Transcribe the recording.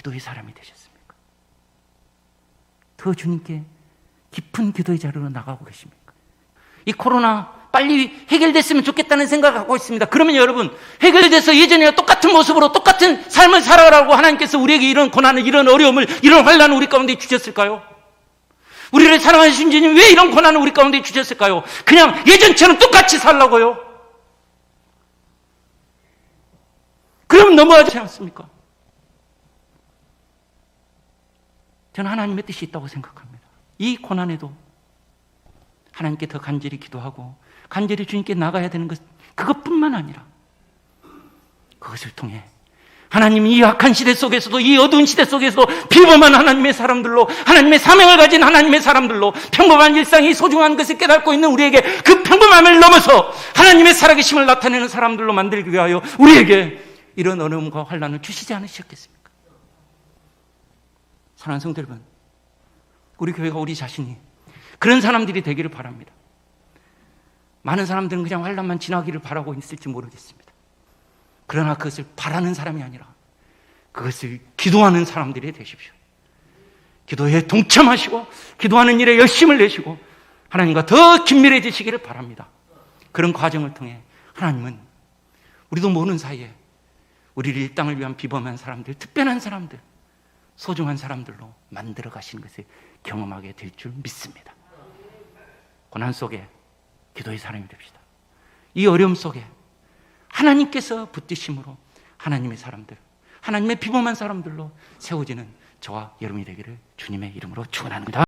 기도의 사람이 되셨습니까? 더 주님께 깊은 기도의 자리로 나가고 계십니까? 이 코로나 빨리 해결됐으면 좋겠다는 생각을 갖고 있습니다. 그러면 여러분, 해결돼서 예전이와 똑같은 모습으로 똑같은 삶을 살아가라고 하나님께서 우리에게 이런 고난을, 이런 어려움을, 이런 환란을 우리 가운데 주셨을까요? 우리를 사랑하신 주님 왜 이런 고난을 우리 가운데 주셨을까요? 그냥 예전처럼 똑같이 살라고요? 그럼 넘어가지 않습니까? 저는 하나님의 뜻이 있다고 생각합니다. 이 고난에도 하나님께 더 간절히 기도하고 간절히 주님께 나가야 되는 것 그것뿐만 아니라 그것을 통해 하나님 이 악한 시대 속에서도 이 어두운 시대 속에서도 비범한 하나님의 사람들로 하나님의 사명을 가진 하나님의 사람들로 평범한 일상이 소중한 것을 깨닫고 있는 우리에게 그 평범함을 넘어서 하나님의 살아계심을 나타내는 사람들로 만들기 위하여 우리에게 이런 어려움과 환란을 주시지 않으셨겠습니까? 사랑하는 성도 여러분 우리 교회가 우리 자신이 그런 사람들이 되기를 바랍니다. 많은 사람들은 그냥 환란만 지나기를 바라고 있을지 모르겠습니다. 그러나 그것을 바라는 사람이 아니라 그것을 기도하는 사람들이 되십시오. 기도에 동참하시고 기도하는 일에 열심을 내시고 하나님과 더 긴밀해지시기를 바랍니다. 그런 과정을 통해 하나님은 우리도 모르는 사이에 우리를 이 땅을 위한 비범한 사람들, 특별한 사람들, 소중한 사람들로 만들어 가시는 것을 경험하게 될 줄 믿습니다. 고난 속에 기도의 사람이 됩시다. 이 어려움 속에 하나님께서 붙드심으로 하나님의 사람들, 하나님의 비범한 사람들로 세워지는 저와 여러분이 되기를 주님의 이름으로 축원합니다.